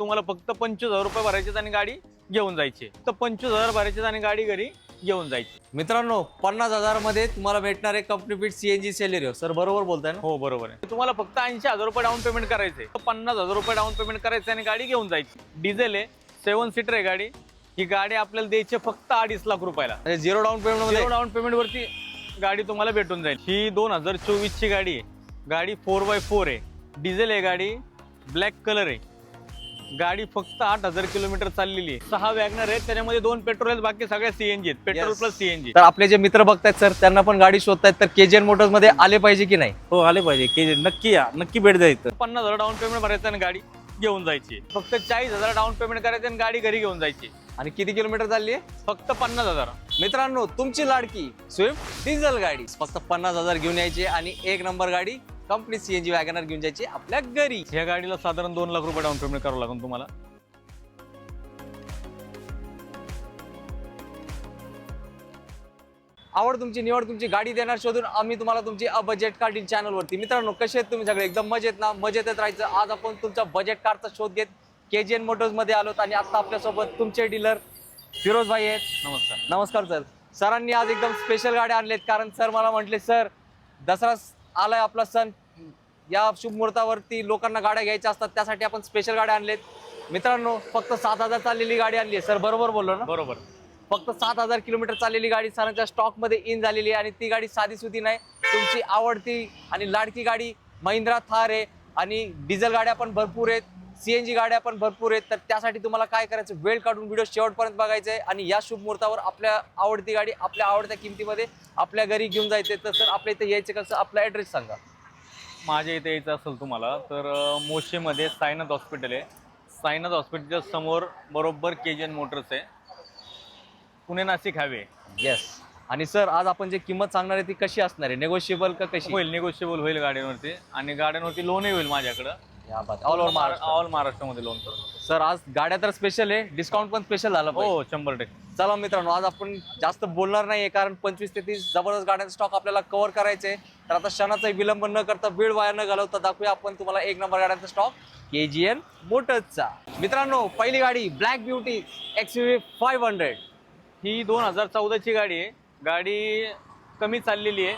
तुम्हाला फक्त पंचवीस हजार रुपये भरायचे आणि गाडी घेऊन जायची. तर पंचवीस हजार भरायचे आणि गाडी घरी घेऊन जायची. मित्रांनो पन्नास हजारमध्ये तुम्हाला भेटणार आहे company fit CNG Celerio sir बरोबर बोलताय ना? हो बरोबर आहे. तुम्हाला फक्त ऐंशी हजार रुपये डाऊन पेमेंट करायचे. पन्नास हजार रुपये डाऊन पेमेंट करायचे आणि गाडी घेऊन जायची. डिझेल आहे सेवन सीटर आहे गाडी. ही गाडी आपल्याला द्यायची फक्त अडीच लाख रुपयाला. म्हणजे झिरो डाऊन पेमेंटमध्ये? डाऊन पेमेंट वरती गाडी तुम्हाला भेटून जाईल. ही दोन हजार चोवीस ची गाडी आहे. गाडी फोर बाय फोर आहे. डिझेल आहे गाडी. ब्लॅक कलर आहे. गाडी फक्त आठ हजार किलोमीटर चाललेली आहे. सहा वॅगनर आहेत त्याच्यामध्ये दोन पेट्रोल आहेत बाकी सगळ्या सीएनजी आहेत. Petrol Yes. प्लस सीएनजी तर आपले जे मित्र बघतायत सर त्यांना पण गाडी शोधतायत तर केजीएन मोटर्समध्ये आले पाहिजे की नाही? हो आले पाहिजे. की नक्की या नक्की भेट द्या इथं. पन्नास हजार डाऊन पेमेंट भरायचं आणि गाडी घेऊन जायची. फक्त चाळीस हजार डाऊन पेमेंट करायचं आणि गाडी घरी घेऊन जायची. आणि किती किलोमीटर चालली आहे? फक्त पन्नास हजार. मित्रांनो तुमची लाडकी स्विफ्ट डिझेल गाडी. फक्त पन्नास हजार घेऊन यायची आणि एक नंबर गाडी कंपनी सीएनजी वॅगनर घेऊन जायची आपल्या घरी. ह्या गाडीला साधारण दोन लाख रुपये डाऊन पेमेंट करावं लागेल तुम्हाला. आवड तुमची निवड तुमची गाडी देणार शोधून आम्ही तुम्हाला तुमची बजेट कार डील चॅनल वरती. मित्रांनो कसे आहेत तुम्ही सगळे? एकदम मजेत ना? मजेतच राहायचं. आज आपण तुमचा बजेट कारचा शोध घेत केजीएन मोटर्समध्ये आलोत आणि आता आपल्यासोबत तुमचे डीलर फिरोज भाई आहेत. नमस्कार. नमस्कार सर सरांनी आज एकदम स्पेशल गाड्या आणलेत. कारण सर मला म्हटले सर दसरा आलाय आपला सण. या शुभ मुहूर्तावरती लोकांना गाड्या घ्यायच्या असतात त्यासाठी आपण स्पेशल गाड्या आणलेत. मित्रांनो फक्त सात हजार चाललेली गाडी आणली आहे. सर बरोबर बोललो ना? बरोबर. फक्त सात हजार किलोमीटर चाललेली गाडी सरांच्या स्टॉकमध्ये इन झालेली आहे आणि ती गाडी साधी सुधी नाही. तुमची आवडती आणि लाडकी गाडी महिंद्रा थार आहे आणि डिझेल गाड्या पण भरपूर आहेत सीएनजी गाड्या पण भरपूर आहेत. तर त्यासाठी तुम्हाला काय करायचं? वेळ काढून व्हिडिओ शेवटपर्यंत बघायचं आहे आणि या शुभ मुहूर्तावर आपल्या आवडती गाडी आपल्या आवडत्या किमतीमध्ये आपल्या घरी घेऊन जायचे तर सर आपल्या इथे यायचं कसं आपला ॲड्रेस सांगा. माझ्या इथे यायचं असेल तुम्हाला तर मोशीमध्ये साईनाथ हॉस्पिटल आहे. साईनाथ हॉस्पिटलच्या समोर बरोबर के जी एन मोटर्स आहे. पुणे नाशिक हायवे. येस आणि सर आज आपण जे किंमत सांगणार आहे ती कशी असणार आहे? नेगोशिएबल का कशी? होईल निगोशिएबल होईल गाड्यांवरती. आणि गाड्यांवरती लोनही होईल माझ्याकडं. ऑल ओव्हर महाराष्ट्र ऑल महाराष्ट्रामध्ये लोन करून सर आज गाड्या तर स्पेशल आहे. डिस्काउंट पण स्पेशल झालं पाहिजे. हो शंभर टक्के. चला मित्रांनो आज आपण जास्त बोलणार नाहीये कारण पंचवीस ते तीस जबरदस्त गाड्यांचा स्टॉक आपल्याला कव्हर करायचे तर आता क्षणाचाही विलंब न करता वेळ वाया न घालवता दाखवूया आपण तुम्हाला एक नंबर गाड्यांचा स्टॉक के जी एन मोटर्सचा मित्रांनो पहिली गाडी black beauty X U five hundred ही दोन हजार चौदाची गाडी आहे. गाडी कमी चाललेली आहे.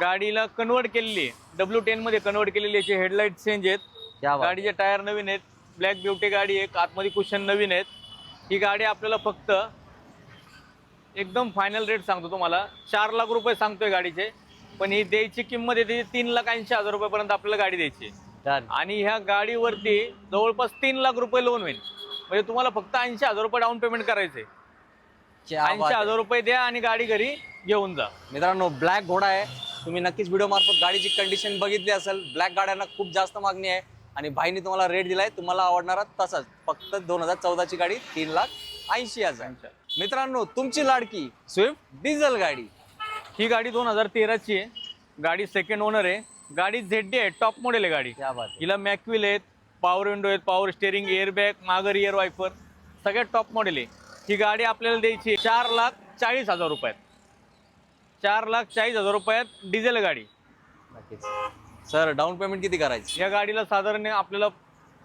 गाडीला कन्वर्ट केलेली आहे. डब्ल्यू टेनमध्ये कन्वर्ट केलेली आहे. हेडलाईट चेंज आहेत. त्या गाडीचे टायर नवीन आहेत. ब्लॅक ब्युटी गाडी आहे आतमध्ये कुशन नवीन आहेत. ही गाडी आपल्याला फक्त एकदम फायनल रेट सांगतो तुम्हाला. चार लाख रुपये सांगतोय गाडीचे. पण ही द्यायची किंमत येते तीन लाख ऐंशी हजार रुपयापर्यंत आपल्याला गाडी द्यायची आहे. Done. आणि ह्या गाडीवरती जवळपास तीन लाख रुपये लोन होईल. म्हणजे तुम्हाला फक्त ऐंशी हजार रुपये डाऊन पेमेंट करायचे क्या बात ऐंशी आहे. हजार रुपये द्या आणि गाडी घरी घेऊन जा. मित्रांनो ब्लॅक घोडा आहे. तुम्ही नक्कीच व्हिडिओ मार्फत गाडीची कंडिशन बघितली असेल. ब्लॅक गाड्यांना खूप जास्त मागणी आहे. आणि भाईने तुम्हाला रेट दिलाय तुम्हाला आवडणारा तसाच. फक्त दोन हजार चौदाची गाडी तीन लाख ऐंशी हजार. मित्रांनो तुमची लाडकी स्विफ्ट डिझेल गाडी. ही गाडी दोन हजार तेराची आहे. गाडी सेकंड ओनर आहे. गाडी झेड आहे टॉप मॉडेल आहे गाडी. क्या बात आहे. हिला मॅक्विल आहेत पॉवर विंडो आहेत पॉवर स्टेअरिंग एअर बॅग मागर इयर वायपर सगळ्यात टॉप मॉडेल आहे. ही गाडी आपल्याला द्यायची आहे चार लाख चाळीस हजार रुपयात. चार लाख चाळीस हजार रुपयात डिझेल गाडी. नक्कीच. सर डाऊन पेमेंट किती करायची? या गाडीला साधारण आपल्याला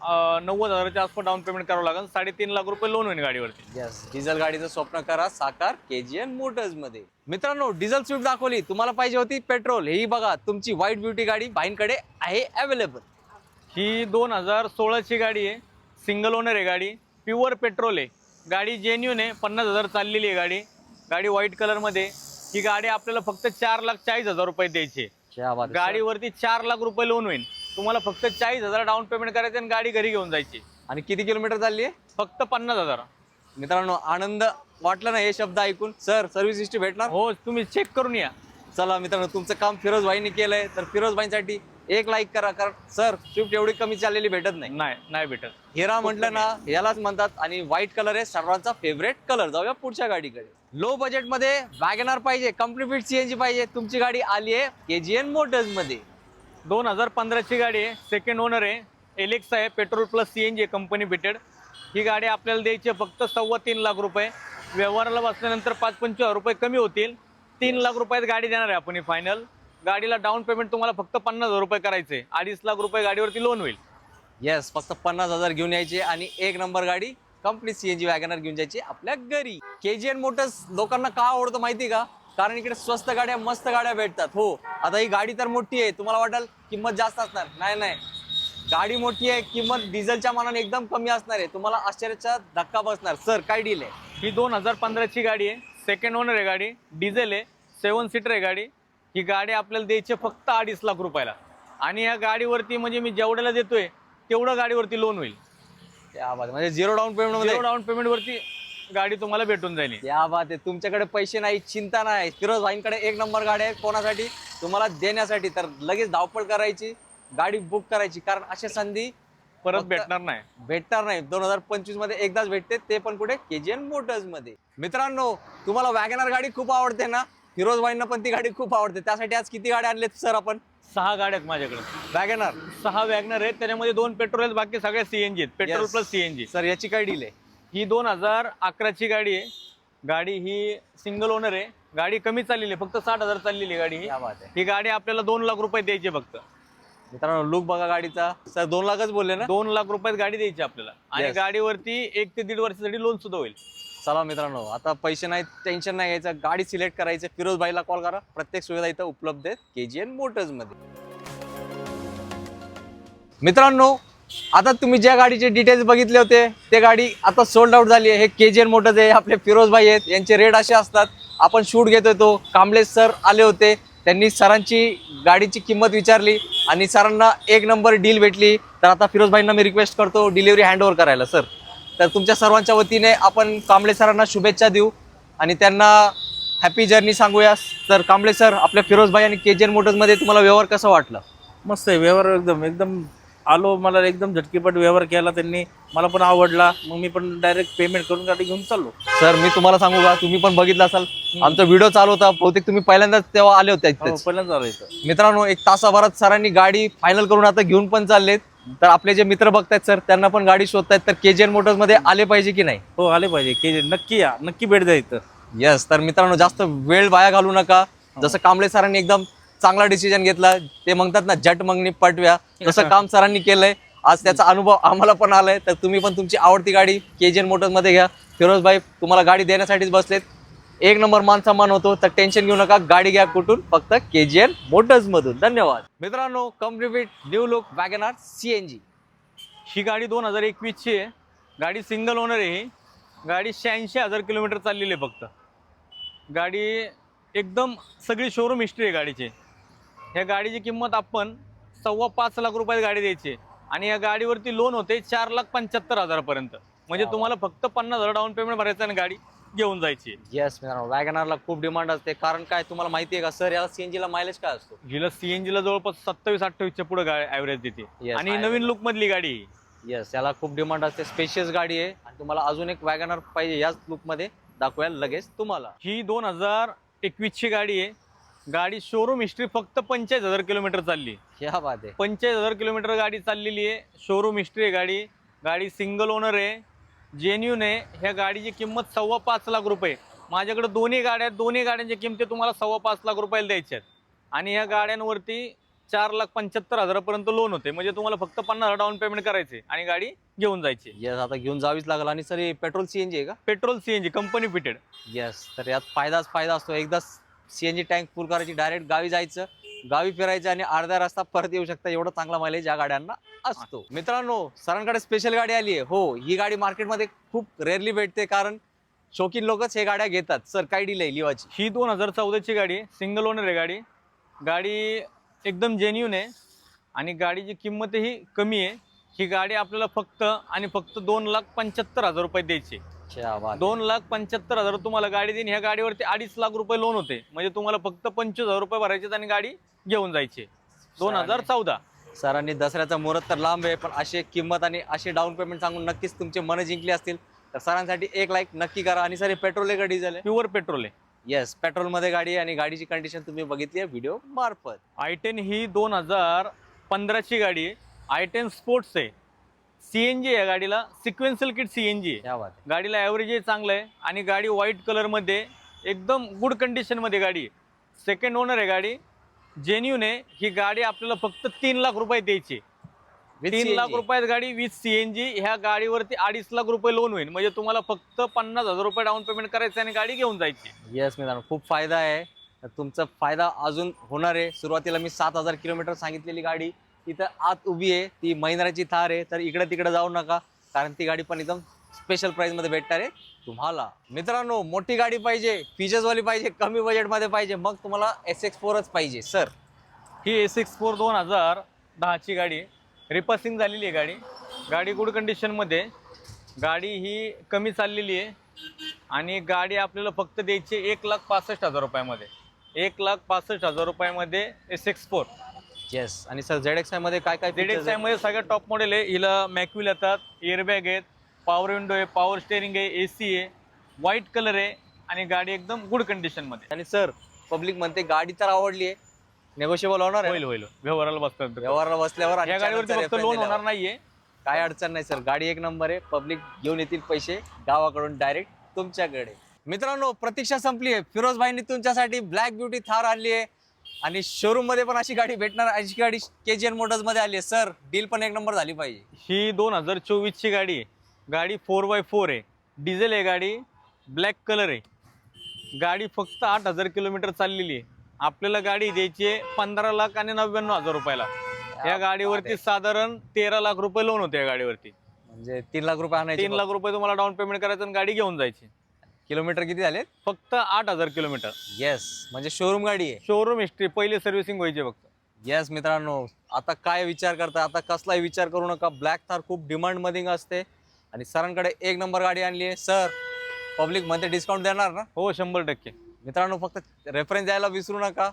अं, नव्वद हजाराच्या आसपास डाऊन पेमेंट करावं लागेल. साडेतीन लाख रुपये लोन होईल गाडीवरती. यस डिझेल गाडीचं स्वप्न करा साकार केजीएन मोटर्समध्ये. मित्रांनो डिझेल स्विफ्ट दाखवली तुम्हाला पाहिजे होती पेट्रोल हेही बघा तुमची व्हाईट ब्युटी गाडी बाईंकडे आहे अवेलेबल ही दोन हजार सोळाची गाडी आहे. सिंगल ओनर आहे गाडी. प्युअर पेट्रोल आहे. गाडी जेन्युन आहे. पन्नास हजार चाललेली आहे गाडी. गाडी व्हाईट कलरमध्ये ही गाडी आपल्याला फक्त चार लाख चाळीस हजार रुपये द्यायची आहे. क्या बात आहे, sir. गाडीवरती चार लाख रुपये लोन होईल तुम्हाला फक्त चाळीस हजार डाऊन पेमेंट करायचं आणि गाडी घरी घेऊन जायची. आणि किती किलोमीटर चालली आहे? फक्त पन्नास हजार. मित्रांनो आनंद वाटला ना हे शब्द ऐकून? सर सर्व्हिस हिस्ट्री भेटणार? हो तुम्ही चेक करून या. चला मित्रांनो तुमचं काम फिरोज भाईनी केलंय. तर फिरोज भाईंसाठी एक लाईक करा कारण सर स्विफ्ट एवढी कमी चाललेली भेटत नाही. नाही नाही भेटत. हिरा म्हटलं ना यालाच म्हणतात आणि व्हाईट कलर आहे सर्वांचा फेवरेट कलर जाऊया पुढच्या गाडीकडे. लो बजेटमध्ये वॅगनार पाहिजे कंपनी फिट सीएनजी पाहिजे तुमची गाडी आली आहे केजीएन मोटर्समध्ये. दोन हजार पंधराची गाडी आहे सेकंड ओनर आहे एलेक्स आहे petrol plus C N G company fitted ही गाडी आपल्याला द्यायची आहे फक्त सव्वा तीन लाख रुपये. व्यवहाराला बसल्यानंतर पाच पंचवीस हजार रुपये कमी होतील. तीन लाख रुपयात गाडी देणार आहे आपण ही फायनल गाडीला डाऊन पेमेंट तुम्हाला फक्त पन्नास हजार रुपये करायचे. अडीच लाख रुपये गाडीवरती लोन होईल. येस फक्त पन्नास हजार घेऊन यायचे आणि एक नंबर गाडी कंपनी सीएनजी वॅगनर घेऊन जायची आपल्या घरी. के जी एन मोटर्स लोकांना का आवडतं माहिती का? कारण इकडे स्वस्त गाड्या मस्त गाड्या भेटतात. हो आता ही गाडी तर मोठी आहे. तुम्हाला वाटेल किंमत जास्त असणार. नाही नाही. गाडी मोठी आहे किंमत डिझेलच्या मानाने एकदम कमी असणार आहे. तुम्हाला आश्चर्याचा धक्का बसणार. सर काय डील आहे? ही दोन हजार पंधराची गाडी आहे. सेकंड ओनर आहे गाडी. डिझेल आहे. सेवन सीटर आहे गाडी. ही गाडी आपल्याला द्यायची फक्त अडीच लाख रुपयाला. आणि या गाडीवरती म्हणजे मी जेवढ्याला देतोय तेवढं गाडीवरती लोन होईल. त्या बात म्हणजे झिरो डाऊन पेमेंटमध्ये? डाऊन पेमेंट वरती गाडी तुम्हाला भेटून जाईल. या बात आहे तुमच्याकडे पैसे नाही चिंता नाही. फिरोज भाईंकडे एक नंबर गाडी आहे कोणासाठी? तुम्हाला देण्यासाठी. तर लगेच धावपळ करायची गाडी बुक करायची. कारण अशा संधी परत भेटणार नाही. भेटणार नाही. दोन हजार पंचवीसमध्ये एकदाच भेटते ते पण कुठे? केजीएन मोटर्समध्ये. मित्रांनो तुम्हाला वॅगनर गाडी खूप आवडते ना? फिरोज भाईंना पण ती गाडी खूप आवडते. त्यासाठी आज किती गाड्या आणल्यात सर आपण? सहा गाड्या आहेत माझ्याकडे. वॅगनर सहा वॅगनर आहेत. त्याच्यामध्ये दोन पेट्रोल आहेत बाकी सगळ्या सीएनजी आहेत. Petrol Yes. Plus CNG sir याची काय डील आहे? ही दोन हजार अकराची गाडी आहे. गाडी ही सिंगल ओनर आहे. गाडी कमी चाललेली आहे. फक्त साठ हजार चाललेली आहे गाडी ही. क्या बात आहे. ही गाडी आपल्याला दोन लाख रुपये द्यायची फक्त. मित्रांनो लुक बघा गाडीचा. सर दोन लाखच बोलले ना? दोन लाख रुपयात गाडी द्यायची आपल्याला. आणि Yes. गाडीवरती एक ते दीड वर्षासाठी लोन सुद्धा होईल. चला मित्रांनो आता पैसे नाही टेन्शन नाही घ्यायचं गाडी सिलेक्ट करायचं फिरोज भाईला कॉल करा. प्रत्येक सुविधा इथं उपलब्ध आहेत के जी एन मोटर्समध्ये. मित्रांनो आता तुम्ही ज्या गाडीचे डिटेल्स बघितले होते ते गाडी आता सोल्ड आउट झाली आहे. हे के जी एन मोटर्स आहे आपले फिरोज भाई आहेत. यांचे रेट असे असतात. आपण शूट घेतो तो. कांबळे सर आले होते. त्यांनी सरांची गाडीची किंमत विचारली आणि सरांना एक नंबर डील भेटली. तर आता फिरोज भाईंना मी रिक्वेस्ट करतो डिलिव्हरी हँडओव्हर करायला. सर तर तुमच्या सर्वांच्या वतीने आपण कांबळे सरांना शुभेच्छा देऊ आणि त्यांना हॅपी जर्नी सांगूया. तर कांबळे सर आपल्या फिरोज भाई आणि के जी एन मोटर्समध्ये तुम्हाला व्यवहार कसं वाटलं? मस्त आहे व्यवहार एकदम एकदम आलो मला एकदम झटकीपट व्यवहार केला त्यांनी. मला पण आवडला मग मी पण डायरेक्ट पेमेंट करून गाडी घेऊन चाललो. सर मी तुम्हाला सांगू का तुम्ही पण बघितलं असाल आमचा व्हिडिओ चालू होता बहुतेक तुम्ही पहिल्यांदाच तेव्हा आले होते हो. पहिल्यांदा आलो इथं. मित्रांनो एक तासाभरात सरांनी गाडी फायनल करून आता घेऊन पण चाललेत. तर आपले जे मित्र बघतायत सर त्यांना पण गाडी शोधतायत. तर के जी एन मोटर्समध्ये आले पाहिजे की नाही? हो आले पाहिजे. की नक्की या. नक्की भेट द्या इथं. येस तर मित्रांनो जास्त वेळ वाया घालू नका. जसं कांबळे सरांनी एकदम चांगला डिसिजन घेतला ते म्हणतात ना जट मंगनी पटव्या. तसं काम सरांनी केलंय. आज त्याचा अनुभव आम्हाला पण आलाय. तर तुम्ही पण तुमची आवडती गाडी के जी एन मोटर्समध्ये घ्या. फिरोज भाई तुम्हाला गाडी देण्यासाठीच बसलेत. एक नंबर मान सन्मान होतो तर टेन्शन घेऊ नका गाडी घ्या कुठून? फक्त के जी एन मोटर्स मधून धन्यवाद मित्रांनो complete new look Wagon R CNG ही गाडी दोन हजार एकवीसची आहे. गाडी सिंगल ओनर आहे ही. गाडी शहाऐंशी हजार किलोमीटर चाललेली आहे फक्त. गाडी एकदम सगळी शोरूम हिस्ट्री आहे गाडीची. ह्या गाडीची किंमत आपण सव्वा पाच लाख रुपयात गाडी द्यायची. आणि या गाडीवरती लोन होते चार लाख पंच्याहत्तर हजारापर्यंत. म्हणजे. तुम्हाला फक्त पन्नास हजार डाऊन पेमेंट भरायचं आणि गाडी. घेऊन जायची. येस मित्रांनो वॅगनारला खूप डिमांड असते. कारण काय तुम्हाला माहिती आहे का सर याला सीएनजी ला मायलेज काय असतो? हिला सीएनजी ला जवळपास सत्तावीस अठ्ठावीसच्या पुढे ऍव्हरेज देते. Yes, आणि नवीन. लुक मधली गाडी. आहे. येस याला खूप डिमांड असते. स्पेशियस गाडी आहे. आणि तुम्हाला अजून एक वॅगनर पाहिजे याच लुकमध्ये दाखवूया लगेच तुम्हाला. ही दोन हजार एकवीसची गाडी आहे. गाडी शोरूम हिस्ट्री फक्त पंचेचाळीस हजार किलोमीटर चालली. ह्या बात आहे. पंचेचाळीस हजार किलोमीटर गाडी चाललेली आहे. शोरूम हिस्ट्री आहे गाडी. गाडी सिंगल ओनर आहे. जेन्युन ह्या गाडीची किंमत सव्वा पाच लाख रुपये. माझ्याकडे दोन्ही गाड्या आहेत दोन्ही गाड्यांच्या किमती तुम्हाला सव्वा पाच लाख रुपयाला द्यायच्या आहेत. आणि ह्या गाड्यांवरती चार लाख पंच्याहत्तर हजारापर्यंत लोन होते. म्हणजे तुम्हाला फक्त पन्नास हजार डाऊन पेमेंट करायचे आणि गाडी घेऊन जायची. येस आता घेऊन जावीच लागल. आणि सर हे पेट्रोल सीएनजी आहे का? Petrol CNG company fitted yes तर यात फायदाच फायदा असतो. एकदा सीएनजी टँक फुल करायची डायरेक्ट गावी जायचं. गावी फिरायचे आणि अर्धा रस्ता परत येऊ शकता एवढा चांगला मायलेज या गाड्यांना असतो. मित्रांनो सरांकडे स्पेशल गाडी आली आहे. हो ही गाडी मार्केटमध्ये खूप रेअरली भेटते कारण शौकीन लोकच हे गाड्या घेतात. सर काय डील आहे लिवाची? ही दोन हजार चौदाची गाडी आहे. सिंगल ओनर आहे गाडी. गाडी एकदम जेन्युन आहे आणि गाडीची किंमतही कमी आहे. ही गाडी आपल्याला फक्त आणि फक्त दोन लाख पंच्याहत्तर हजार रुपये द्यायची क्या बात दोन लाख पंच्याहत्तर हजार तुम्हाला गाडी देईन. ह्या गाडीवरती अडीच लाख रुपये लोन होते. म्हणजे तुम्हाला फक्त पंचवीस हजार रुपये भरायचे आणि गाडी घेऊन जायची. दोन हजार चौदा. सरांनी दसऱ्याचा मुहूर्त तर लांब आहे पण अशी किंमत आणि असे डाऊन पेमेंट सांगून नक्कीच तुमचे मन जिंकले असतील. तर सरांसाठी एक लाईक नक्की करा. आणि सर हे पेट्रोल आहे का डिझेल आहे? प्युअर पेट्रोल आहे. येस पेट्रोलमध्ये गाडी आहे आणि गाडीची कंडिशन तुम्ही बघितली आहे व्हिडिओ मार्फत. आय टेन ही दोन हजार पंधराची गाडी आहे. आय टेन स्पोर्ट्स आहे. सी एन जी आहे गाडीला sequential kit C N G आहे. गाडीला ॲव्हरेजही चांगलं आहे. आणि गाडी व्हाईट कलरमध्ये एकदम गुड कंडिशनमध्ये गाडी आहे. सेकंड ओनर आहे गाडी. जेन्युन आहे. ही गाडी आपल्याला फक्त तीन लाख रुपये द्यायची तीन लाख. रुपयात गाडी विथ सीएनजी ह्या गाडीवरती अडीच लाख रुपये लोन होईल. म्हणजे तुम्हाला फक्त पन्नास हजार रुपये डाऊन पेमेंट करायचं आणि गाडी घेऊन जायची येस मित्रांनो खूप फायदा आहे. तर तुमचा फायदा अजून होणार आहे. सुरुवातीला मी सात हजार किलोमीटर सांगितलेली गाडी. इथं आत उभी आहे ती महिंद्राची थार आहे तर इकडे तिकडे जाऊ नका कारण ती गाडी पण एकदम स्पेशल प्राईजमध्ये भेटणार आहे. तुम्हाला मित्रांनो मोठी गाडी पाहिजे फीचर्सवाली पाहिजे कमी बजेटमध्ये पाहिजे मग तुम्हाला एस एक्स फोरच पाहिजे सर ही ए सिक्स फोर दोन हजार दहाची गाडी रिपासिंग झालेली आहे गाडी. गाडी गुड कंडिशनमध्ये गाडी ही कमी चाललेली आहे. आणि गाडी आपल्याला फक्त द्यायची एक लाख पासष्ट हजार रुपयामध्ये. एक लाख पासष्ट हजार रुपयामध्ये एस एक्स फोर येस आणि सर झेड एक्समध्ये काय काय features एक्स आहेत? आयमध्ये सगळ्यात टॉप मॉडेल आहे. हिला मॅक्युल येतात एअरबॅग आहेत पॉवर विंडो आहे पॉवर स्टेअरिंग आहे ए सी आहे व्हाईट कलर आहे आणि गाडी एकदम गुड कंडिशनमध्ये आणि सर पब्लिक म्हणते गाडी तर आवडली आहे. नेगोशिएबल होणार आहे? होईल होईल. व्यवहाराला बसतात व्यवहाराला बसल्यावर या गाडीवरती फक्त लोन. होणार नाहीये. काय अडचण नाही सर. गाडी एक नंबर आहे. पब्लिक घेऊन येतील पैसे गावाकडून डायरेक्ट तुमच्याकडे. मित्रांनो प्रतीक्षा संपली आहे. फिरोज भाईंनी तुमच्यासाठी ब्लॅक ब्युटी थार आणली आहे. आणि शोरूममध्ये पण अशी गाडी भेटणार अशी गाडी के जी एन मोटर्समध्ये आली आहे. सर डील पण एक नंबर झाली पाहिजे. ही दोन हजार चोवीसची गाडी आहे. गाडी फोर बाय फोर आहे. डिझेल आहे गाडी ब्लॅक कलर आहे. गाडी फक्त आठ हजार किलोमीटर चाललेली आहे. आपल्याला गाडी द्यायची आहे पंधरा लाख आणि नव्याण्णव हजार रुपयाला. या गाडीवरती साधारण तेरा लाख रुपये लोन होते या गाडीवरती. म्हणजे तीन लाख रुपये आणायचे तीन लाख रुपये तुम्हाला डाऊन पेमेंट करायचं आणि गाडी घेऊन जायची. किलोमीटर किती झाले फक्त आठ हजार किलोमीटर. येस म्हणजे शोरूम गाडी आहे. शोरूम हिस्ट्री पहिले सर्व्हिसिंग व्हायची फक्त. येस मित्रांनो आता काय विचार करता आता कसलाही विचार करू नका. ब्लॅक थार खूप डिमांडमध्ये असते. आणि सरांकडे एक नंबर गाडी आणली आहे. सर पब्लिकमध्ये डिस्काउंट देणार ना? हो शंभर टक्के. मित्रांनो फक्त रेफरन्स द्यायला विसरू नका.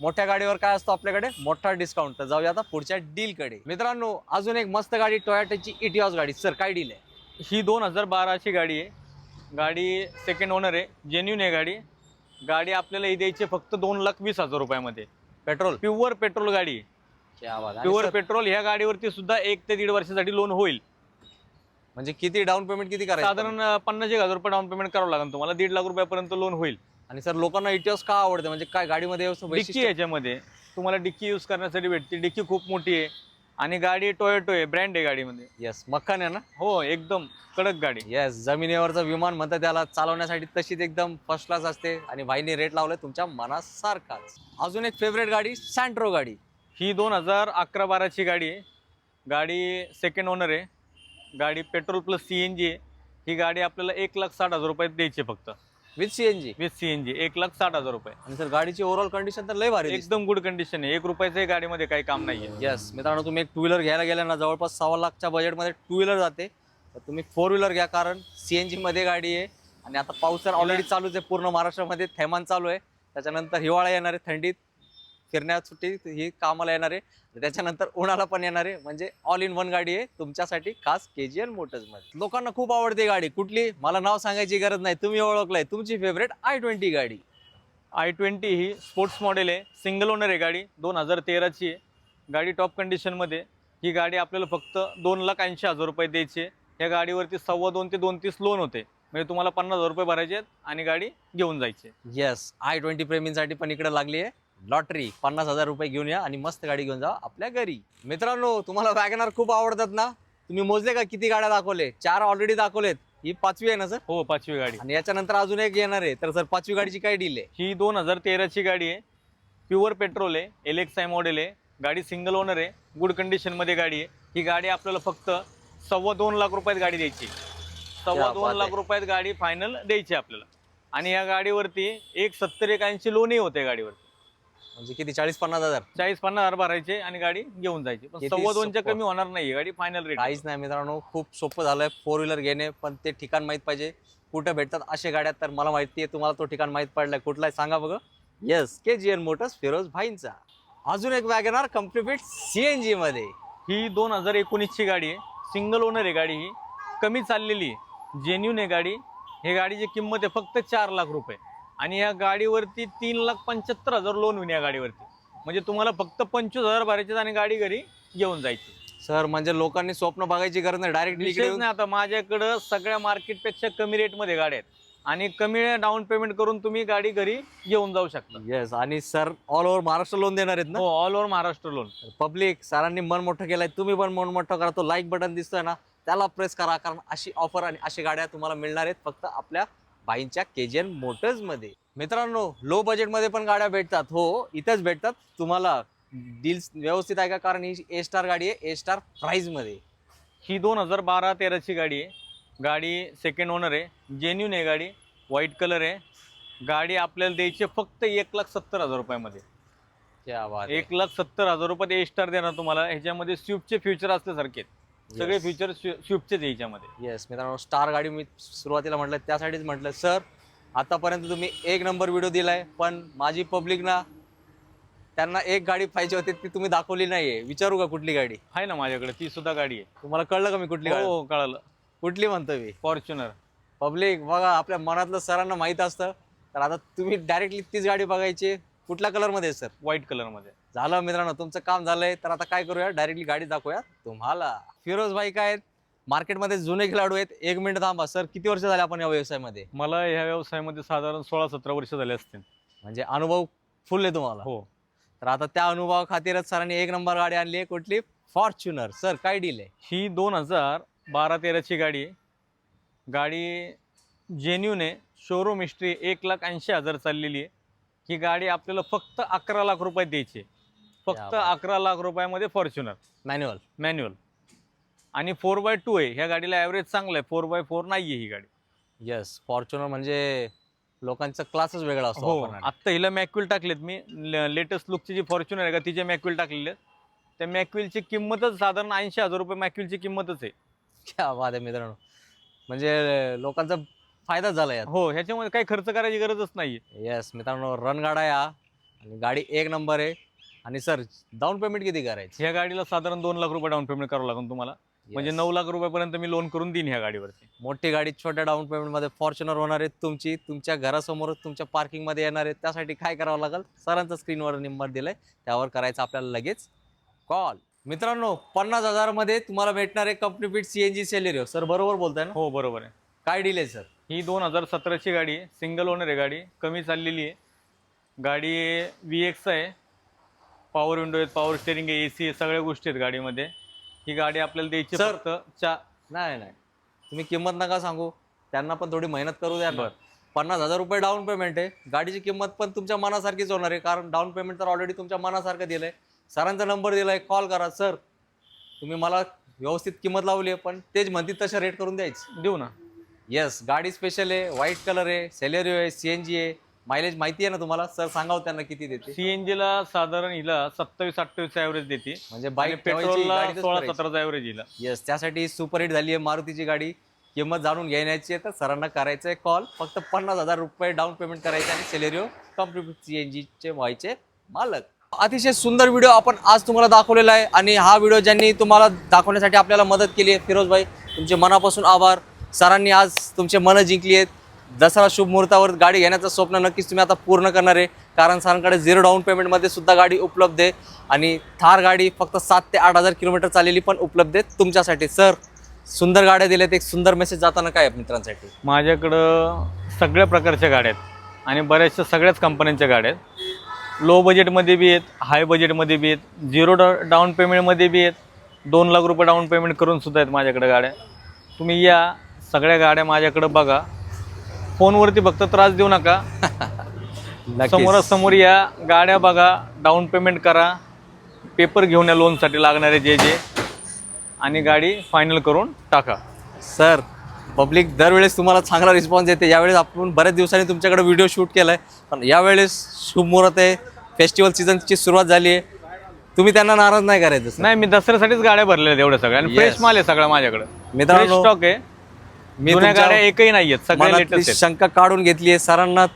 मोठ्या गाडीवर काय असतो आपल्याकडे? मोठा डिस्काउंट तर जाऊया आता पुढच्या डील कडे. मित्रांनो अजून एक मस्त गाडी टोयोटाची इटिऑस गाडी. सर काय डील आहे? ही दोन हजार बाराची गाडी आहे. गाडी सेकंड ओनर आहे जेन्युन आहे गाडी. गाडी आपल्याला ही द्यायची आहे फक्त दोन लाख वीस हजार रुपयामध्ये. पेट्रोल प्युअर पेट्रोल गाडी. आहे क्या बात आहे. प्युअर आणि पेट्रोल ह्या गाडीवरती सुद्धा एक ते दीड वर्षासाठी लोन होईल. म्हणजे किती डाऊन पेमेंट किती करायचं? साधारण अं, पन्नास एक हजार रुपये डाऊन पेमेंट करावं लागेल तुम्हाला. दीड लाख रुपयापर्यंत लोन होईल. आणि सर लोकांना इटिऑस का आवडते? म्हणजे काय गाडीमध्ये डिक्की वैशिष्ट्य- याच्यामध्ये. तुम्हाला डिक्की यूज करण्यासाठी भेटते. डिक्की खूप मोठी आहे. आणि गाडी टोयोटो आहे ब्रँड आहे गाडीमध्ये. येस मक्खान आहे ना? हो एकदम कडक गाडी. येस जमिनीवरचं विमान म्हणतात त्याला चालवण्यासाठी तशीच एकदम फर्स्ट क्लास असते आणि भाईने रेट लावले तुमच्या मनासारखाच. अजून एक फेवरेट गाडी सँट्रो गाडी. ही दोन हजार अकरा बाराची गाडी आहे. गाडी सेकंड ओनर आहे. गाडी petrol plus C N G आहे. ही गाडी आपल्याला एक लाख साठ हजार रुपये द्यायची फक्त. With CNG with C N G एक लाख साठ हजार रुपये. आणि सर गाडीची ओव्हरऑल कंडिशन तर लय भारी एकदम गुड कंडिशन आहे. एक रुपयाच्याही गाडीमध्ये काही काम नाही आहे येस मित्रांनो तुम्ही एक टू व्हीलर घ्यायला गेला ना जवळपास सव्वा लाखच्या बजेटमध्ये टू व्हीलर जाते. तर तुम्ही फोर व्हीलर घ्या कारण सीएनजी मध्ये गाडी आहे. आणि आता पाऊस तर ऑलरेडी चालूच आहे पूर्ण महाराष्ट्रामध्ये थैमान चालू आहे. त्याच्यानंतर हिवाळा येणार आहे थंडीत. फिरण्यात सुट्टी ही कामाला येणार. आहे त्याच्यानंतर उन्हाळा पण येणार. आहे म्हणजे ऑल इन वन गाडी आहे. तुमच्यासाठी खास के जी एन मोटर्समध्ये लोकांना खूप आवडते गाडी. कुठली? मला नाव सांगायची गरज नाही. तुम्ही ओळखलंय. तुमची फेवरेट आय ट्वेंटी गाडी. आय ट्वेंटी ही स्पोर्ट्स मॉडेल आहे. सिंगल ओनर आहे गाडी. दोन हजार तेराची आहे. गाडी टॉप कंडिशनमध्ये ही गाडी आपल्याला फक्त दोन लाख ऐंशी हजार रुपये द्यायची आहे. या गाडीवरती सव्वा दोन ते दोन तीस लोन होते. म्हणजे तुम्हाला पन्नास हजार रुपये भरायचे आहेत आणि गाडी घेऊन जायची. येस आय ट्वेंटी प्रेमींसाठी पण इकडे लागली आहे. लॉटरी पन्नास हजार रुपये घेऊन या आणि मस्त गाडी घेऊन जा आपल्या घरी. मित्रांनो तुम्हाला वॅगनार खूप आवडतात ना? तुम्ही मोजले का किती गाड्या दाखवले? चार ऑलरेडी दाखवलेत. ही पाचवी आहे ना सर? हो पाचवी गाडी. आणि याच्यानंतर अजून एक येणार आहे. तर सर पाचवी गाडीची काय डील आहे? ही दोन हजार तेराची गाडी आहे. प्युअर पेट्रोल आहे. एल एक्स आय मॉडेल आहे. गाडी सिंगल ओनर आहे. गुड कंडिशनमध्ये गाडी आहे. ही गाडी आपल्याला फक्त सव्वा दोन लाख रुपयात गाडी द्यायची सव्वा दोन लाख. रुपयात गाडी फायनल द्यायची आपल्याला. आणि या गाडीवरती एक सत्तर एक ऐंशी लोनही होते गाडीवरती. म्हणजे किती? चाळीस पन्नास हजार. चाळीस पन्नास हजार भरायचे आणि गाडी घेऊन जायची. पण किती सव्वा दोनच्या सोपं. कमी होणार नाही गाडी फायनल रेट काहीच नाही मित्रांनो खूप सोपं झालंय फोर व्हीलर घेणे पण ते ठिकाण माहीत पाहिजे. कुठं भेटतात अशा गाड्या तर मला माहिती आहे तुम्हाला तो ठिकाण माहीत पडलाय. कुठला आहे सांगा बघ. Yes K G N motors Firoz भाईंचा. अजून एक वॅगनार कम्प्लिट सीएनजी मध्ये. ही दोन हजार एकोणीसची गाडी आहे. सिंगल ओनर आहे गाडी ही. कमी चाललेली आहे. जेन्युन आहे गाडी. हे गाडीची किंमत आहे फक्त चार लाख रुपये. आणि या गाडीवरती तीन लाख पंच्याहत्तर हजार लोन होईल या गाडीवरती. म्हणजे तुम्हाला फक्त पंचवीस हजार भरायचे आणि गाडी घरी घेऊन जायची. सर म्हणजे लोकांनी स्वप्न बघायची गरज नाही डायरेक्ट विशेष नाही आता माझ्याकडं सगळ्या मार्केटपेक्षा कमी रेटमध्ये गाड्या आहेत. आणि कमी डाऊन पेमेंट करून तुम्ही गाडी घरी घेऊन जाऊ शकता. येस आणि sir all over Maharashtra loan देणार आहेत ना? हो all over Maharashtra loan public सरांनी मन मोठं केलंय तुम्ही पण मन मोठं करा. तो लाईक बटन दिसतोय ना त्याला प्रेस करा कारण अशी ऑफर आणि अशी गाड्या तुम्हाला मिळणार आहेत. फक्त आपल्या बाईंच्या केजीएन मोटर्समध्ये मित्रांनो लो बजेटमध्ये पण गाड्या भेटतात. हो इथेच भेटतात. तुम्हाला डील्स व्यवस्थित आहे का? कारण ही ए स्टार गाडी आहे ए स्टार प्राइसमध्ये. ही दोन हजार बारा तेराची गाडी आहे. गाडी सेकंड ओनर आहे. जेन्युन आहे गाडी. व्हाईट कलर आहे. गाडी आपल्याला द्यायची फक्त एक लाख सत्तर हजार रुपयामध्ये. क्या बात आहे. एक लाख सत्तर हजार रुपयात ए स्टार देणार तुम्हाला. ह्याच्यामध्ये स्विफ्टचे फ्युचर असल्यासारखे आहेत. सगळे. फ्युचर स्विफ्टचेच आहे ह्याच्यामध्ये येस मित्रांनो स्टार गाडी मी सुरुवातीला म्हटलं त्यासाठीच म्हटलं सर आतापर्यंत तुम्ही एक नंबर व्हिडिओ दिलाय पण माझी पब्लिक ना त्यांना एक गाडी पाहिजे होती ती तुम्ही दाखवली नाहीये. विचारू का कुठली गाडी? आहे ना माझ्याकडे ती सुद्धा गाडी आहे. तुम्हाला कळलं का मी कुठली गाडी? हो कळालं. कुठली म्हणतो मी? फॉर्च्युनर पब्लिक बघा आपल्या मनातलं सरांना माहीत असतं. तर आता तुम्ही डायरेक्टली तीच गाडी बघायची. कुठल्या कलरमध्ये सर व्हाईट कलरमध्ये. झालं मित्रांनो तुमचं काम झालंय. तर आता काय करूया? डायरेक्टली गाडी दाखवूया. तुम्हाला फिरोज भाई काय आहेत? मार्केटमध्ये जुने खेळाडू आहेत. एक मिनिट थांबा. सर किती वर्ष झाले आपण या व्यवसायामध्ये? मला ह्या व्यवसायामध्ये साधारण सोळा सतरा वर्ष झाले असतील. म्हणजे अनुभव फुल आहे तुम्हाला. हो. तर आता त्या अनुभवा खातीरच सरांनी एक नंबर गाडी आणली आहे. कुठली? फॉर्च्युनर. सर काय डील आहे? ही दोन हजार बारा तेराची गाडी आहे. गाडी जेन्युन आहे. शोरूम हिस्ट्री एक लाख ऐंशी हजार चाललेली आहे. ही गाडी आपल्याला फक्त अकरा लाख रुपयात द्यायची आहे. फक्त. अकरा लाख रुपयामध्ये फॉर्च्युनर मॅन्युअल मॅन्युअल आणि फोर बाय टू आहे. ह्या गाडीला ॲव्हरेज चांगलं आहे. फोर बाय फोर नाही आहे ही गाडी. येस फॉर्च्युनर म्हणजे लोकांचा क्लासच वेगळा असतो हो. आत्ता हिला मॅक्युल टाकलेत. मी लेटेस्ट लुकची जी फॉर्च्युनर आहे का तिचे मॅक्युल टाकलेले आहेत. त्या मॅक्युलची किंमतच साधारण ऐंशी हजार रुपये मॅक्युलची किंमतच आहे. क्या बात आहे मित्रांनो. म्हणजे लोकांचा फायदा झाला यात. हो ह्याच्यामध्ये काही खर्च करायची गरजच नाही येस मित्रांनो रन गाडा या. आणि गाडी एक नंबर आहे. आणि सर डाऊन पेमेंट किती करायची? ह्या गाडीला साधारण दोन लाख रुपये डाऊन पेमेंट करावं लागेल तुम्हाला. म्हणजे. नऊ लाख रुपयापर्यंत मी लोन करून देईन ह्या गाडीवरती. मोठी गाडी छोट्या डाऊन पेमेंटमध्ये फॉर्च्युनर होणार आहे तुमची तुमच्या घरासमोर तुमच्या पार्किंगमध्ये येणार आहे त्यासाठी काय करावं लागेल? सरांचा स्क्रीनवर नंबर दिलाय. त्यावर करायचं आपल्याला लगेच कॉल मित्रांनो पन्नास हजारमध्ये तुम्हाला भेटणार आहे company fit CNG Celerio sir बरोबर बोलताय ना? हो बरोबर आहे. काय डील आहे सर? ही दोन हजार सतराची गाडी आहे. सिंगल ओनर आहे गाडी. कमी चाललेली आहे. गाडी व्ही एक्स आहे. पॉवर विंडो आहेत पॉवर स्टेरिंग आहे ए सी आहे सगळ्या गोष्टी आहेत गाडीमध्ये. ही गाडी आपल्याला द्यायची Sir. फक्त चा नाही नाही. तुम्ही किंमत नका सांगू. त्यांना पण थोडी मेहनत करू द्या ना. बर. पन्नास हजार रुपये डाऊन पेमेंट आहे. गाडीची किंमत पण तुमच्या मनासारखीच होणार आहे. कारण डाऊन पेमेंट तर ऑलरेडी तुमच्या मनासारखं दिलंय. सरांचा नंबर दिलाय. कॉल करा सर. तुम्ही मला व्यवस्थित किंमत लावली आहे पण तेच म्हणतील तशा रेट करून द्यायची. देऊ ना. येस गाडी स्पेशल आहे व्हाईट कलर आहे सेलेरिओ आहे सीएनजी आहे. मायलेज माहिती आहे ना तुम्हाला? सर सांगावं त्यांना किती देते. सीएनजी ला साधारण हिला सत्तावीस अठ्ठावीस ॲव्हरेज देते. म्हणजे बाईक पेट्रोलला सोळा सतराचा ॲव्हरेज हिला. येस त्यासाठी सुपर हिट झाली आहे मारुतीची गाडी. किंमत जाणून घेण्याची आहे तर सरांना करायचं आहे कॉल फक्त पन्नास हजार रुपये डाऊन पेमेंट करायचे आणि सेलेरिओ कंप्लीट सी एन जीचे व्हायचे मालक. अतिशय सुंदर व्हिडिओ आपण आज तुम्हाला दाखवलेला आहे आणि हा व्हिडिओ ज्यांनी तुम्हाला दाखवण्यासाठी आपल्याला मदत केली आहे फिरोज भाई तुमचे मनापासून आभार. सरांनी आज तुमचे मनं जिंकली आहेत. दसरा शुभ मुहूर्तावर गाडी घेण्याचं स्वप्न नक्कीच तुम्ही आता पूर्ण करणार आहे. कारण सरांकडे झिरो डाऊन पेमेंटमध्ये सुद्धा गाडी उपलब्ध आहे. आणि थार गाडी फक्त सात ते आठ हजार किलोमीटर चाललेली पण उपलब्ध आहे तुमच्यासाठी. सर सुंदर गाड्या दिल्यात एक सुंदर मेसेज जाताना काय मित्रांसाठी? माझ्याकडं सगळ्या प्रकारच्या गाड्या आहेत. आणि बऱ्याचशा सगळ्याच कंपन्यांच्या गाड्या आहेत. लो बजेटमध्ये बी आहेत हाय बजेटमध्ये बी आहेत झिरो डा डाऊन पेमेंटमध्ये बी आहेत. दोन लाख रुपये डाऊन पेमेंट करून सुद्धा आहेत माझ्याकडे गाड्या. तुम्ही या सगळ्या गाड्या माझ्याकडं बघा. फोनवरती फक्त त्रास देऊ नका. समोरासमोर या गाड्या बघा डाऊन पेमेंट करा पेपर घेऊन या लोनसाठी लागणारे जे जे आणि गाडी फायनल करून टाका. सर पब्लिक दरवेळेस तुम्हाला चांगला रिस्पॉन्स येते. यावेळेस आपण बऱ्याच दिवसांनी तुमच्याकडे व्हिडिओ शूट केलाय. पण यावेळेस शुभ मुहूर्त आहे फेस्टिवल सीझनची सुरुवात झाली आहे. तुम्ही त्यांना नाराज नाही करायचं. नाही मी दसऱ्यासाठीच गाड्या भरलेल्या आहेत एवढ्या सगळ्या. आणि. फ्रेश माल आहे सगळा माझ्याकडे. मित्रांनो, स्टॉक आहे. मी जुन्या तुमच्या गाड्या एकही नाही आहेत सगळ्या मनातली लेटेस्ट शंका काढून घेतली आहे सरांना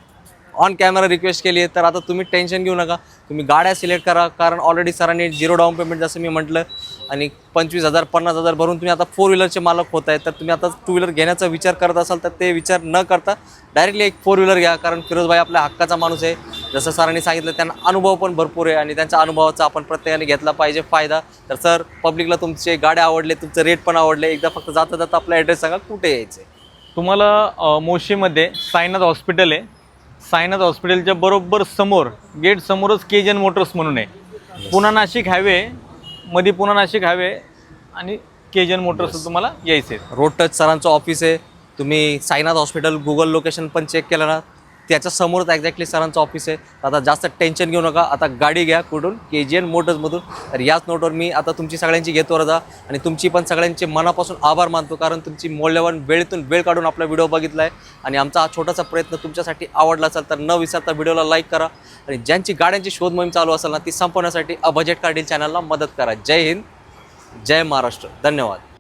ऑन कॅमेरा रिक्वेस्ट केली आहे तर आता तुम्ही टेन्शन घेऊ नका. तुम्ही गाड्या सिलेक्ट करा कारण ऑलरेडी सरांनी झिरो डाऊन पेमेंट जसं मी म्हटलं आणि पंचवीस हजार पन्नास हजार भरून तुम्ही आता फोर व्हीलरचे मालक होत आहे तर तुम्ही आता टू व्हीलर घेण्याचा विचार करत असाल तर ते विचार न करता डायरेक्टली एक फोर व्हीलर घ्या कारण फिरोजभाई आपल्या हक्काचा माणूस आहे. जसं सरांनी सांगितलं त्यांना अनुभव पण भरपूर आहे आणि त्यांच्या अनुभवाचा आपण प्रत्येकाने घेतला पाहिजे फायदा. तर सर पब्लिकला तुमचे गाड्या आवडले तुमचं रेट पण आवडले. एकदा फक्त जाता जाता आपला ॲड्रेस सांगा कुठे यायचं? तुम्हाला मोशीमध्ये साईनाथ हॉस्पिटल आहे. साईनाथ हॉस्पिटलच्या बरोबर समोर गेट समोरच केजन मोटर्स म्हणून आहे. पुणा नाशिक हायवे मध्ये पुणा नाशिक हायवे आणि केजन मोटर्स तुम्हाला यायचे रोड टच सरांचं ऑफिस आहे. तुम्ही साईनाथ हॉस्पिटल गुगल लोकेशन पण चेक केलं ना त्याच्या समोरच एक्झॅक्टली सरांचं ऑफिस आहे. आता जास्त टेन्शन घेऊ नका. आता गाडी घ्या कुठून? के जी एन मोटर्समधून तर याच नोटवर मी आता तुमची सगळ्यांची घेतो जा आणि तुमची पण सगळ्यांचे मनापासून आभार मानतो कारण तुमची मौल्यवान वेळेतून वेळ काढून आपला व्हिडिओ बघितला आहे आणि आमचा हा छोटासा प्रयत्न तुमच्यासाठी आवडला असेल तर न विसरता व्हिडिओला लाईक करा. आणि ज्यांची गाड्यांची शोध मोहीम चालू असेल ना ती संपवण्यासाठी अ बजेट कार्डील चॅनलला मदत करा. जय हिंद जय महाराष्ट्र. धन्यवाद.